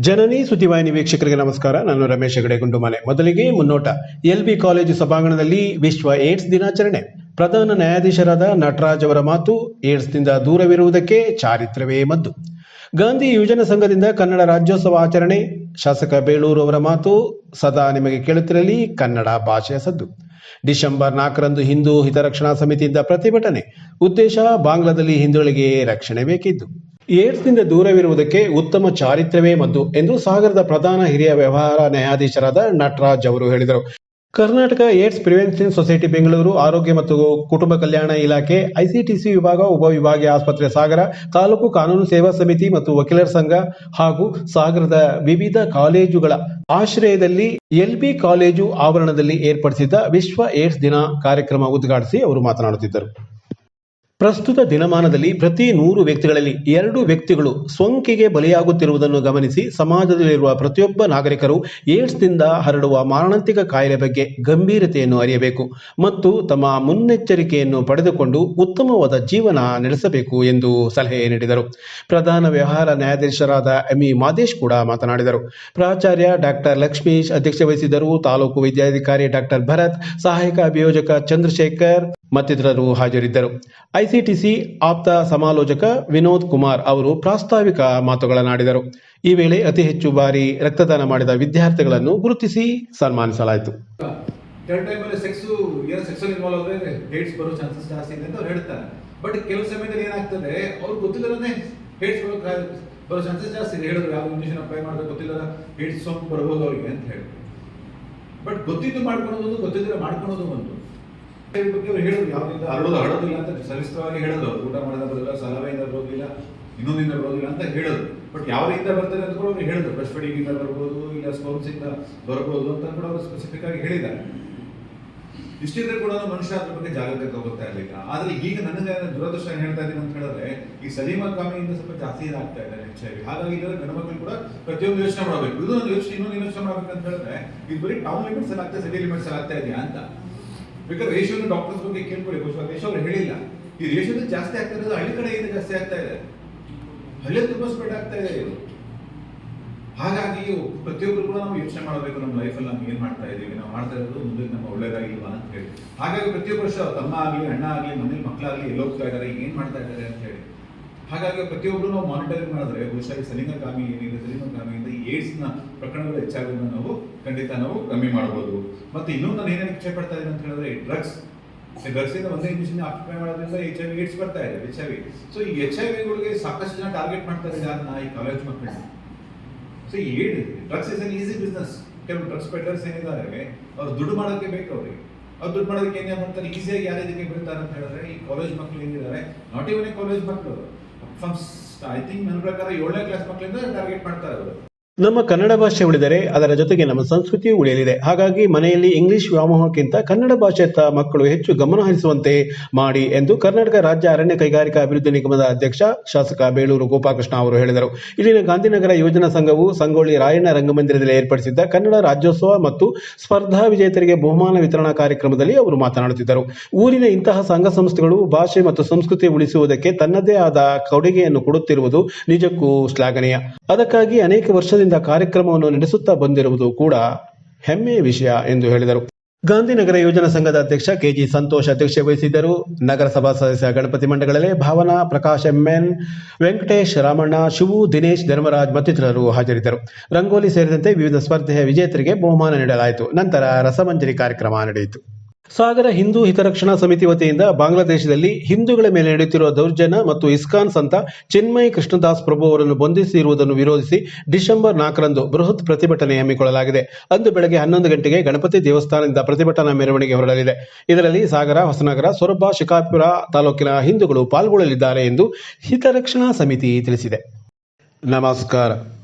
ಜನನಿ ಸುದ್ದಿವಾಹಿನಿ ವೀಕ್ಷಕರಿಗೆ ನಮಸ್ಕಾರ. ನಾನು ರಮೇಶ್ ಹೆಗಡೆ ಗುಂಡುಮನೆ ಮೊದಲಿಗೆ ಮುನ್ನೋಟ. ಎಲ್ಬಿ ಕಾಲೇಜು ಸಭಾಂಗಣದಲ್ಲಿ ವಿಶ್ವ ಏಡ್ಸ್ ದಿನಾಚರಣೆ. ಪ್ರಧಾನ ನ್ಯಾಯಾಧೀಶರಾದ ನಟರಾಜ್ ಅವರ ಮಾತು, ಏಡ್ಸ್ನಿಂದ ದೂರವಿರುವುದಕ್ಕೆ ಚಾರಿತ್ರವೇ ಮದ್ದು. ಗಾಂಧಿ ಯುವಜನ ಸಂಘದಿಂದ ಕನ್ನಡ ರಾಜ್ಯೋತ್ಸವ ಆಚರಣೆ. ಶಾಸಕ ಬೇಳೂರು ಅವರ ಮಾತು, ಸದಾ ನಿಮಗೆ ಕೇಳುತ್ತಿರಲಿ ಕನ್ನಡ ಭಾಷೆಯ ಸದ್ದು. ಡಿಸೆಂಬರ್ ನಾಲ್ಕರಂದು ಹಿಂದೂ ಹಿತರಕ್ಷಣಾ ಸಮಿತಿಯಿಂದ ಪ್ರತಿಭಟನೆ. ಉದ್ದೇಶ, ಬಾಂಗ್ಲಾದಲ್ಲಿ ಹಿಂದುಳಿಗೆ ರಕ್ಷಣೆ ಬೇಕಿದ್ದು. ಏಡ್ಸ್ನಿಂದ ದೂರವಿರುವುದಕ್ಕೆ ಉತ್ತಮ ಚಾರಿತ್ರ್ಯವೇ ಮದ್ದು ಎಂದು ಸಾಗರದ ಪ್ರಧಾನ ಹಿರಿಯ ವ್ಯವಹಾರ ನ್ಯಾಯಾಧೀಶರಾದ ನಟರಾಜ್ ಅವರು ಹೇಳಿದರು. Karnataka AIDS prevention society Bengaluru ಆರೋಗ್ಯ ಮತ್ತು ಕುಟುಂಬ ಕಲ್ಯಾಣ ಇಲಾಖೆ, ಐಸಿಟಿಸಿ ವಿಭಾಗ ಉಪವಿಭಾಗೀಯ ಆಸ್ಪತ್ರೆ ಸಾಗರ, ತಾಲೂಕು ಕಾನೂನು ಸೇವಾ ಸಮಿತಿ ಮತ್ತು ವಕೀಲರ ಸಂಘ ಹಾಗೂ ಸಾಗರದ ವಿವಿಧ ಕಾಲೇಜುಗಳ ಆಶ್ರಯದಲ್ಲಿ ಎಲ್ಬಿ ಕಾಲೇಜು ಆವರಣದಲ್ಲಿ ಏರ್ಪಡಿಸಿದ್ದ ವಿಶ್ವ ಏಡ್ಸ್ ದಿನ ಕಾರ್ಯಕ್ರಮ ಉದ್ಘಾಟಿಸಿ ಅವರು ಮಾತನಾಡುತ್ತಿದ್ದರು. ಪ್ರಸ್ತುತ ದಿನಮಾನದಲ್ಲಿ ಪ್ರತಿ ನೂರು ವ್ಯಕ್ತಿಗಳಲ್ಲಿ ಎರಡು ವ್ಯಕ್ತಿಗಳು ಸೋಂಕಿಗೆ ಬಲಿಯಾಗುತ್ತಿರುವುದನ್ನು ಗಮನಿಸಿ ಸಮಾಜದಲ್ಲಿರುವ ಪ್ರತಿಯೊಬ್ಬ ನಾಗರಿಕರು ಏಡ್ಸ್ನಿಂದ ಹರಡುವ ಮಾರಣಾಂತಿಕ ಕಾಯಿಲೆ ಬಗ್ಗೆ ಗಂಭೀರತೆಯನ್ನು ಅರಿಯಬೇಕು ಮತ್ತು ತಮ್ಮ ಮುನ್ನೆಚ್ಚರಿಕೆಯನ್ನು ಪಡೆದುಕೊಂಡು ಉತ್ತಮವಾದ ಜೀವನ ನಡೆಸಬೇಕು ಎಂದು ಸಲಹೆ ನೀಡಿದರು. ಪ್ರಧಾನ ವ್ಯವಹಾರ ನ್ಯಾಯಾಧೀಶರಾದ ಎಂಇ ಮಾದೇಶ್ ಕೂಡ ಮಾತನಾಡಿದರು. ಪ್ರಾಚಾರ್ಯ ಡಾಕ್ಟರ್ ಲಕ್ಷ್ಮೀಶ್ ಅಧ್ಯಕ್ಷ ವಹಿಸಿದ್ದರು. ತಾಲೂಕು ವೈದ್ಯಾಧಿಕಾರಿ ಡಾಕ್ಟರ್ ಭರತ್, ಸಹಾಯಕ ಅಭಿಯೋಜಕ ಚಂದ್ರಶೇಖರ್ ಮತ್ತಿತರರು ಹಾಜರಿದ್ದರು. ಐಸಿಟಿಸಿ ಆಪ್ತ ಸಮಾಲೋಚಕ ವಿನೋದ್ ಕುಮಾರ್ ಅವರು ಪ್ರಾಸ್ತಾವಿಕ ಮಾತುಗಳನ್ನಾಡಿದರು. ಈ ವೇಳೆ ಅತಿ ಹೆಚ್ಚು ಬಾರಿ ರಕ್ತದಾನ ಮಾಡಿದ ವಿದ್ಯಾರ್ಥಿಗಳನ್ನು ಗುರುತಿಸಿ ಸನ್ಮಾನಿಸಲಾಯಿತು. ಬಟ್ ಕೆಲವು ಸಮಯದಲ್ಲಿ ಏನಾಗ್ತದೆ, ಅವ್ರು ಗೊತ್ತಿಲ್ಲದೇ ಹೇಟ್ಸ್ ಬರೋ ಚಾನ್ಸಸ್ ಜಾಸ್ತಿ ಇದೆ. ಹೇಳಿದ್ರು ಯಾವ ಇಂಜೆಕ್ಷನ್ ಅಪ್ಲೈ ಮಾಡಬೇಕು ಗೊತ್ತಿಲ್ಲ ಹೇಟ್ಸ್ ಸೋಂಕು ಬರ್ಬೋದು ಅವ್ರಿಗೆ ಅಂತ ಹೇಳಿ ಬಟ್ ಗೊತ್ತಿದ್ದು ಮಾಡ್ಕೊಳೋದು ಗೊತ್ತಿದ್ರೆ ಮಾಡ್ಕೊಳೋದು ಒಂದು. ಬಗ್ಗೆ ಅವ್ರು ಹೇಳಿದ್ರು ಯಾವ್ದಿಂದ ಹರಡೋದು ಹರಡೋದಿಲ್ಲ ಅಂತ ಸವಿಸ್ತರವಾಗಿ ಹೇಳಿದ್ರು ಅವ್ರು ಊಟ ಮಾಡೋದ ಬರೋದಿಲ್ಲ ಸಲಹೆಯಿಂದ ಬರೋದಿಲ್ಲ ಇನ್ನೊಂದಿಂದ ಬರೋದಿಲ್ಲ ಅಂತ ಹೇಳಿದ್ರು ಬಟ್ ಯಾವ ರೀತಿಯಿಂದ ಬರ್ತಾರೆ ಅಂತ ಕೂಡ ಅವ್ರು ಹೇಳಿದ್ರು ಬ್ರಷ್ ಫೀಡಿಂಗಿಂದ ಬರ್ಬೋದು ಇಲ್ಲ ಸ್ಪೌನ್ಸ್ ಇಂದ ಬರ್ಬೋದು ಅಂತ ಕೂಡ ಅವರು ಸ್ಪೆಸಿಫಿಕ್ ಆಗಿ ಹೇಳಿದ್ದಾರೆ. ಇಷ್ಟಿದ್ರೆ ಕೂಡ ಮನುಷ್ಯ ಅದ್ರ ಬಗ್ಗೆ ಜಾಗೃತಿ ತಗೋತಾ ಇರಲಿಲ್ಲ. ಆದ್ರೆ ಈಗ ನನಗೆ ದುರದೃಷ್ಟ ಹೇಳ್ತಾ ಇದ್ದೀನಿ ಅಂತ ಹೇಳಿದ್ರೆ ಈ ಸಲೀಮಾ ಕಾಮಿಯಿಂದ ಸ್ವಲ್ಪ ಜಾಸ್ತಿ ಇದಾಗ್ತಾ ಇದೆ ಎಚ್ ಐ ವಿ ಹಾಗಾಗಿ ಗಂಡು ಮಕ್ಕಳು ಕೂಡ ಪ್ರತಿಯೊಂದು ಯೋಚನೆ ಮಾಡಬೇಕು. ಇದು ಒಂದು ಯೋಚನೆ ಇನ್ನೊಂದು ಯೋಚನೆ ಮಾಡ್ಬೇಕು ಅಂತ ಹೇಳಿದ್ರೆ ಇದು ಬರೀ ಟೌನ್ ಲಿಮಿಟ್ಸ್ ಅಲ್ಲಿ ಆಗ್ತಾ ಸಿಟಿ ಲಿಮಿಟ್ಸ್ ಆಗ್ತಾ ಇದೆಯಾ ಅಂತ. ಬೇಕಾದ್ರೆ ರೇಷಿಯೋ ಡಾಕ್ಟರ್ಸ್ ಬಗ್ಗೆ ಕೇಳ್ಕೊಳ್ಳಿ ರೇಷೋ ಅವ್ರು ಹೇಳಿಲ್ಲ. ಈ ರೇಷಿಯೋ ಜಾಸ್ತಿ ಆಗ್ತಾ ಇರೋದು ಹಳ್ಳಿ ಕಡೆ ಏನು ಜಾಸ್ತಿ ಆಗ್ತಾ ಇದೆ. ಹಳ್ಳಿ ತುಂಬಾ ಆಗ್ತಾ ಇದೆ ಇದು ಹಾಗಾಗಿ ಪ್ರತಿಯೊಬ್ಬರು ಕೂಡ ನಾವು ಯೋಚನೆ ಮಾಡಬೇಕು ನಮ್ಮ ಲೈಫಲ್ಲಿ ನಾವು ಏನು ಮಾಡ್ತಾ ಇದ್ದೀವಿ, ನಾವು ಮಾಡ್ತಾ ಇರೋದು ಮುಂದೆ ನಮ್ಮ ಒಳ್ಳೇದಾಗಿಲ್ವಾ ಅಂತ ಹೇಳಿ. ಹಾಗಾಗಿ ಪ್ರತಿಯೊಬ್ಬರು ತಮ್ಮ ಆಗಲಿ, ಅಣ್ಣ ಆಗಲಿ, ಮನೇಲಿ ಮಕ್ಕಳಾಗಲಿ ಎಲ್ಲಿ ಹೋಗ್ತಾ ಇದ್ದಾರೆ, ಏನು ಮಾಡ್ತಾ ಇದ್ದಾರೆ ಅಂತ ಹೇಳಿ. ಹಾಗಾಗಿ ಪ್ರತಿಯೊಬ್ಬರು ನಾವು ಮಾನಿಟರಿಂಗ್ ಮಾಡಿದ್ರೆ ಬಹುಶಃ ಈ ಸಲಿಂಗಕಾಮಿ ಏನಿದೆ ಸಲಿಂಗಕಾಮಿಯಿಂದ ಏಡ್ಸ್ನ ಪ್ರಕರಣಗಳು ಹೆಚ್ಚಾಗೋದನ್ನ ನಾವು ಖಂಡಿತ ನಾವು ಕಮ್ಮಿ ಮಾಡಬಹುದು. ಮತ್ತೆ ಇನ್ನೊಂದು ನಾನು ಏನೇನು ಇಚ್ಛೆ ಪಡ್ತಾ ಇದ್ದೀನಿ ಅಂತ ಹೇಳಿದ್ರೆ ಡ್ರಗ್ಸ್ ಡ್ರಗ್ಸ್ ಇಂದ ಒಂದೇ ಇಂಜೆಕ್ಷನ್ ಆಕ್ಯುಪೈ ಮಾಡೋದ್ರಿಂದ ಎಚ್ ಐ ವಿ ಏಡ್ಸ್ ಬರ್ತಾ ಇದೆ ಎಚ್ ಐ ವಿ ಸೊ ಈ ಎಚ್ ಐ ವಿಗಳಿಗೆ ಸಾಕಷ್ಟು ಜನ ಟಾರ್ಗೆಟ್ ಮಾಡ್ತಾ ಇದ್ದಾರೆ ನಾ ಈ ಕಾಲೇಜ್ ಮಕ್ಕಳನ್ನ. ಸೊ ಈ aid drugs is an easy business ಕೆಲವು ಡ್ರಗ್ಸ್ ಪೆಡ್ಲರ್ಸ್ ಏನಿದ್ದಾರೆ, ಅವ್ರು ದುಡ್ಡು ಮಾಡೋಕ್ಕೆ ಬೇಕು ಅವ್ರಿಗೆ. ಅವ್ರು ದುಡ್ಡು ಮಾಡೋದಕ್ಕೆ ಏನೇ ಮಾಡ್ತಾರೆ? ಈಸಿಯಾಗಿ ಯಾರು ಇದಕ್ಕೆ ಬೀಳ್ತಾರೆ ಅಂತ ಹೇಳಿದ್ರೆ, ಈ ಕಾಲೇಜ್ ಮಕ್ಕಳು ಏನಿದ್ದಾರೆ? ನಾಟ್ ಇವನ್ ಕಾಲೇಜ್ ಮಕ್ಕಳು ಫ್ರಮ್ ಐ ಥಿಂಕ್ ನನ್ನ ಪ್ರಕಾರ ಏಳನೇ ಕ್ಲಾಸ್ ಮಕ್ಕಳಿಂದ ಟಾರ್ಗೆಟ್ ಮಾಡ್ತಾರೆ ಅವರು ನಮ್ಮ ಕನ್ನಡ ಭಾಷೆ ಉಳಿದರೆ ಅದರ ಜೊತೆಗೆ ನಮ್ಮ ಸಂಸ್ಕೃತಿಯು ಉಳಿಯಲಿದೆ. ಹಾಗಾಗಿ ಮನೆಯಲ್ಲಿ ಇಂಗ್ಲಿಷ್ ವ್ಯಾಮೋಹಕ್ಕಿಂತ ಕನ್ನಡ ಭಾಷೆಯತ್ತ ಮಕ್ಕಳು ಹೆಚ್ಚು ಗಮನ ಹರಿಸುವಂತೆ ಮಾಡಿ ಎಂದು ಕರ್ನಾಟಕ ರಾಜ್ಯ ಅರಣ್ಯ ಕೈಗಾರಿಕಾ ಅಭಿವೃದ್ಧಿ ನಿಗಮದ ಅಧ್ಯಕ್ಷ ಶಾಸಕ ಬೇಳೂರು ಗೋಪಾಕೃಷ್ಣ ಅವರು ಹೇಳಿದರು. ಇಲ್ಲಿನ ಗಾಂಧಿನಗರ ಯೋಜನಾ ಸಂಘವು ಸಂಗೊಳ್ಳಿ ರಾಯಣ್ಣ ರಂಗಮಂದಿರದಲ್ಲಿ ಏರ್ಪಡಿಸಿದ್ದ ಕನ್ನಡ ರಾಜ್ಯೋತ್ಸವ ಮತ್ತು ಸ್ಪರ್ಧಾ ವಿಜೇತರಿಗೆ ಬಹುಮಾನ ವಿತರಣಾ ಕಾರ್ಯಕ್ರಮದಲ್ಲಿ ಅವರು ಮಾತನಾಡುತ್ತಿದ್ದರು. ಊರಿನ ಇಂತಹ ಸಂಘ ಸಂಸ್ಥೆಗಳು ಭಾಷೆ ಮತ್ತು ಸಂಸ್ಕೃತಿ ಉಳಿಸುವುದಕ್ಕೆ ತನ್ನದೇ ಆದ ಕೊಡುಗೆಯನ್ನು ಕೊಡುತ್ತಿರುವುದು ನಿಜಕ್ಕೂ ಶ್ಲಾಘನೀಯ. ಅದಕ್ಕಾಗಿ ಅನೇಕ ವರ್ಷದಿಂದ ಕಾರ್ಯಕ್ರಮವನ್ನು ನಡೆಸುತ್ತಾ ಬಂದಿರುವುದು ಕೂಡ ಹೆಮ್ಮೆಯ ವಿಷಯ ಎಂದು ಹೇಳಿದರು. ಗಾಂಧಿನಗರ ಯೋಜನಾ ಸಂಘದ ಅಧ್ಯಕ್ಷ ಕೆಜಿ ಸಂತೋಷ್ ಅಧ್ಯಕ್ಷತೆ ವಹಿಸಿದ್ದರು. ನಗರಸಭಾ ಸದಸ್ಯ ಗಣಪತಿ ಮಂಡಗಳಲ್ಲಿ ಭಾವನಾ, ಪ್ರಕಾಶ್, ಎಂಎನ್, ವೆಂಕಟೇಶ್, ರಾಮಣ್ಣ, ಶಿವು, ದಿನೇಶ್, ಧರ್ಮರಾಜ್ ಮತ್ತಿತರರು ಹಾಜರಿದ್ದರು. ರಂಗೋಲಿ ಸೇರಿದಂತೆ ವಿವಿಧ ಸ್ಪರ್ಧೆಯ ವಿಜೇತರಿಗೆ ಬಹುಮಾನ ನೀಡಲಾಯಿತು. ನಂತರ ರಸಮಂಜರಿ ಕಾರ್ಯಕ್ರಮ ನಡೆಯಿತು. ಸಾಗರ ಹಿಂದೂ ಹಿತರಕ್ಷಣಾ ಸಮಿತಿ ವತಿಯಿಂದ ಬಾಂಗ್ಲಾದೇಶದಲ್ಲಿ ಹಿಂದೂಗಳ ಮೇಲೆ ನಡೆಯುತ್ತಿರುವ ದೌರ್ಜನ್ಯ ಮತ್ತು ಇಸ್ಕಾನ್ ಸಂತ ಚಿನ್ಮಯ್ ಕೃಷ್ಣದಾಸ್ ಪ್ರಭು ಅವರನ್ನು ಬಂಧಿಸಿರುವುದನ್ನು ವಿರೋಧಿಸಿ ಡಿಸೆಂಬರ್ ನಾಲ್ಕರಂದು ಬೃಹತ್ ಪ್ರತಿಭಟನೆ ಹಮ್ಮಿಕೊಳ್ಳಲಾಗಿದೆ. ಅಂದು ಬೆಳಗ್ಗೆ ಹನ್ನೊಂದು ಗಂಟೆಗೆ ಗಣಪತಿ ದೇವಸ್ಥಾನದಿಂದ ಪ್ರತಿಭಟನಾ ಮೆರವಣಿಗೆ ಹೊರಡಲಿದೆ. ಇದರಲ್ಲಿ ಸಾಗರ, ಹೊಸನಗರ, ಸೊರಬ ಶಿಕಾಪುರ ತಾಲೂಕಿನ ಹಿಂದೂಗಳು ಪಾಲ್ಗೊಳ್ಳಲಿದ್ದಾರೆ ಎಂದು ಹಿತರಕ್ಷಣಾ ಸಮಿತಿ ತಿಳಿಸಿದೆ. ನಮಸ್ಕಾರ.